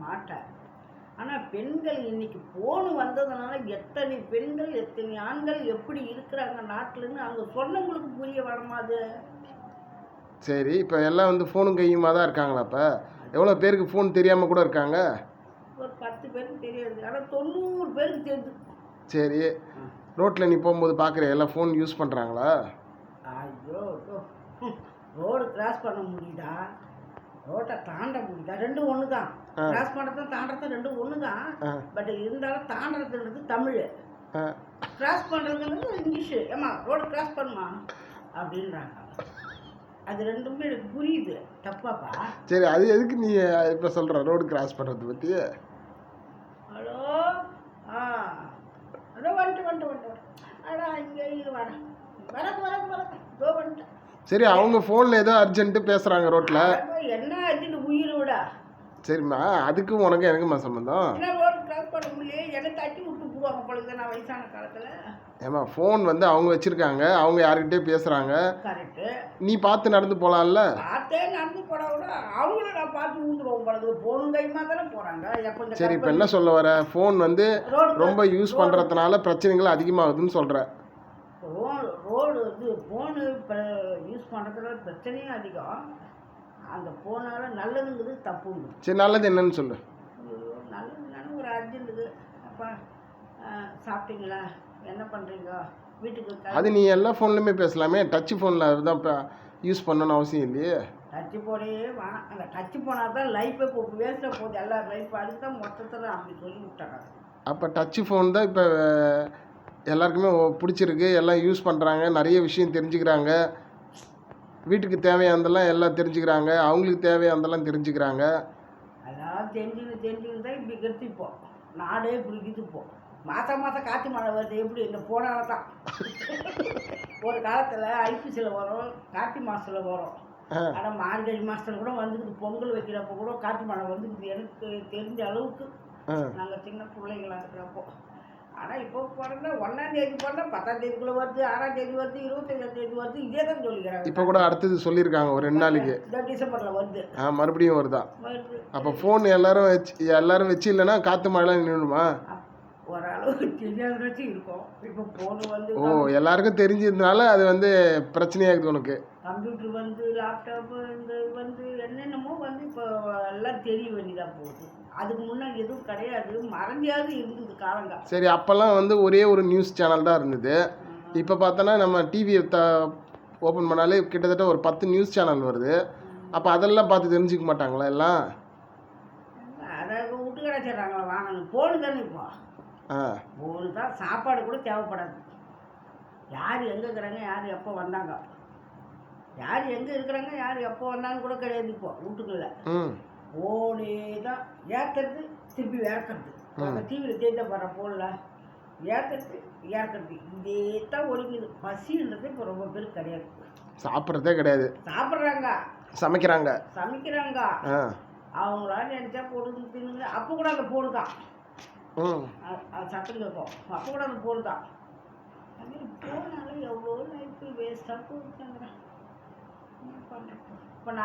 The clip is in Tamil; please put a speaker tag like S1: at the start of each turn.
S1: மாட்டேன் ஆனால் பெண்கள் இன்னைக்கு ஃபோனு வந்ததுனால எத்தனை பெண்கள் எத்தனை ஆண்கள் எப்படி இருக்கிறாங்க நாட்டில்னு அவங்க சொன்னவங்களுக்கு புரிய வரமாது
S2: சரி இப்போ எல்லாம் வந்து ஃபோனும் கையுமா தான் இருக்காங்களா இப்போ எவ்வளோ பேருக்கு ஃபோன் தெரியாமல் கூட இருக்காங்க?
S1: ஒரு பத்து பேருக்கு தெரியாது. ஆனால் தொண்ணூறு பேருக்கு தெரியுது
S2: சரி ரோட்டில் நீ போகும்போது பார்க்குற எல்லாம் ஃபோன் யூஸ் பண்ணுறாங்களா
S1: ஐயோ ரோடு கிராஸ் பண்ண முடியுதா? ரோட்டை தாண்ட ரெண்டும் ஒன்று தான். கிராஸ் பண்ணுறதும் தாண்டறதும் ரெண்டும் ஒன்று தான் பட் இருந்தாலும் தாண்டறதுன்றது தமிழ். கிராஸ் பண்ணுறதுன்றது இங்கிலீஷு. ஏம்மா ரோடு கிராஸ் பண்ணுமா? அப்படின்றாங்க. அது ரெண்டுமே எனக்கு புரியுது. தப்பாப்பா?
S2: சரி அது எதுக்கு நீ இப்போ சொல்கிற ரோடு கிராஸ் பண்ணுறது பற்றி
S1: ஹலோ? ஆ. அதோ வந்துட்டு வந்துட்டு வந்துட்டு அடா இங்கே இங்கே வரேன் வரது வரது வரது இதோ வந்துட்டேன்
S2: சரி அவங்க ஃபோனில் ஏதோ அர்ஜென்ட்டு பேசுகிறாங்க ரோட்டில்
S1: என்ன விட
S2: சரிம்மா அதுக்கு உனக்கு எனக்குமா சம்மந்தம் ஏம்மா ஃபோன் வந்து அவங்க வச்சுருக்காங்க. அவங்க யாருக்கிட்டே பேசுகிறாங்க நீ பார்த்து நடந்து போகலாம்ல சரி இப்போ என்ன சொல்ல வர? ஃபோன் வந்து ரொம்ப யூஸ் பண்ணுறதுனால பிரச்சனைகள் அதிகமாகுதுன்னு சொல்கிற
S1: ரோடு வந்து ஃபோனு யூஸ் பண்ணுறதுல பிரச்சனையும் அதிகம். அந்த ஃபோனால நல்லதுங்கிறது தப்புங்க.
S2: சரி நல்லது என்னன்னு சொல்லு.
S1: நல்லது ஒரு அர்ஜென்ட்டுக்கு அப்பா ஆ, சாப்பிட்டீங்களா? என்ன பண்ணுறீங்க வீட்டுக்கு
S2: அது நீ எல்லா ஃபோன்லையுமே பேசலாமே. டச் ஃபோனில் தான் இப்போ யூஸ் பண்ணணும்னு அவசியம் இல்லையே.
S1: டச்சு போனே வேணாம் அந்த டச்சு போனால் தான் லைஃபே இப்போ வேஸ்ட்டாக போகுது. எல்லா லைஃப் அதுக்கு தான் மொத்தத்தில் அப்படி சொல்லி விட்டாங்க.
S2: அப்போ டச் ஃபோன் தான் இப்போ எல்லாருக்குமே ஒ- பிடிச்சிருக்கு. எல்லாம் யூஸ் பண்ணுறாங்க நிறைய விஷயம் தெரிஞ்சுக்கிறாங்க. வீட்டுக்கு தேவையானதெல்லாம் எல்லாம் தெரிஞ்சுக்கிறாங்க. அவங்களுக்கு தேவையானதெல்லாம் தெரிஞ்சுக்கிறாங்க.
S1: அதான் தெரிஞ்சுன்னு தெரிஞ்சுன்னு தான் இப்படி கற்றுப்போம் நாடே பிடிக்குது இப்போ மாதம் மாதம் காற்று மழை வருது. எப்படி இந்த போனால தான். ஒரு காலத்தில் ஐபிசியில் வரும் கார்த்திகை மாதத்தில் வரும். ஆனால் மார்கழி மாதத்தில் கூட வந்துக்குது பொங்கல் வைக்கிறப்போ கூட காற்று மழை வந்துக்குது எனக்கு தெரிஞ்ச அளவுக்கு நாங்கள் சின்ன பிள்ளைங்களா இருக்கிறப்போ. இப்போ பிறந்தா ஒன்றாம் தேதி பிறந்தா பத்தாம் தேதிக்குள்ளே வருது ஆறாம் தேதி வருது இருபத்தஞ்சாம் தேதி வருது இதே தான் சொல்லிக்கிறாங்க.
S2: இப்போ கூட அடுத்தது சொல்லியிருக்காங்க ஒரு ரெண்டு நாளைக்கு.
S1: இந்த டிசம்பரில் வருது.
S2: ஆ மறுபடியும் வருதா? அப்போ ஃபோன் எல்லாரும் வச்சு எல்லாரும் வச்சு இல்லைன்னா காற்று மழை நின்றுமா ஓ எல்லாருக்கும் தெரிஞ்சதுனால அது வந்து பிரச்சனையாகுது உனக்கு.
S1: கம்ப்யூட்டர் வந்து லேப்டாப்பு இந்த வந்து என்னென்னமோ வந்து இப்போ எல்லாம் தெரிய வேண்டியதாக போகுது. அதுக்கு முன்னாடி எதுவும் கிடையாது. மறைஞ்சாவது இருந்தது காலங்க.
S2: சரி அப்போல்லாம் வந்து ஒரே ஒரு நியூஸ் சேனல் தான் இருந்தது. இப்போ பார்த்தோன்னா நம்ம டிவியை த ஓப்பன் பண்ணாலே கிட்டத்தட்ட ஒரு பத்து நியூஸ் சேனல் வருது. அப்போ அதெல்லாம் பார்த்து தெரிஞ்சுக்க மாட்டாங்களா எல்லாம்?
S1: அதை விட்டு கிடச்சிட்றாங்களா வாங்கணும் ஃபோனு தானே இப்போ.
S2: ஆ.
S1: ஃபோனு தான் சாப்பாடு கூட தேவைப்படாது. யார் எங்கே இருக்கிறாங்க யார் எப்போ வந்தாங்க? யார் எங்கே இருக்கிறாங்க யார் எப்போ வந்தாங்கன்னு கூட கிடையாது இப்போ வீட்டுக்குள்ள.
S2: ம்.
S1: ஃபோனே தான் ஏற்றுறது திருப்பி இறக்குறது. அந்த டிவியில் தேர்ந்த போகிற ஃபோனில் ஏற்றுறது இறக்குறது. இதே தான் ஒழுங்குது. பசின்றது இப்போ ரொம்ப பேர் கிடையாது.
S2: சாப்பிட்றதே கிடையாது.
S1: சாப்பிட்றாங்க.
S2: சமைக்கிறாங்க.
S1: சமைக்கிறாங்க.
S2: ஆ.
S1: அவங்களா நினச்சா போட்டு தின்னுங்க. அப்போ கூட அந்த ஃபோனு தான்
S2: ம்.
S1: அ- அது சத்தம் கேட்கும். அப்போ கூட அந்த ஃபோன் தான் போனாலும் எவ்வளோ லைஃப் வேஸ்ட்டாக போகுதுங்கிறேன் 我来，我。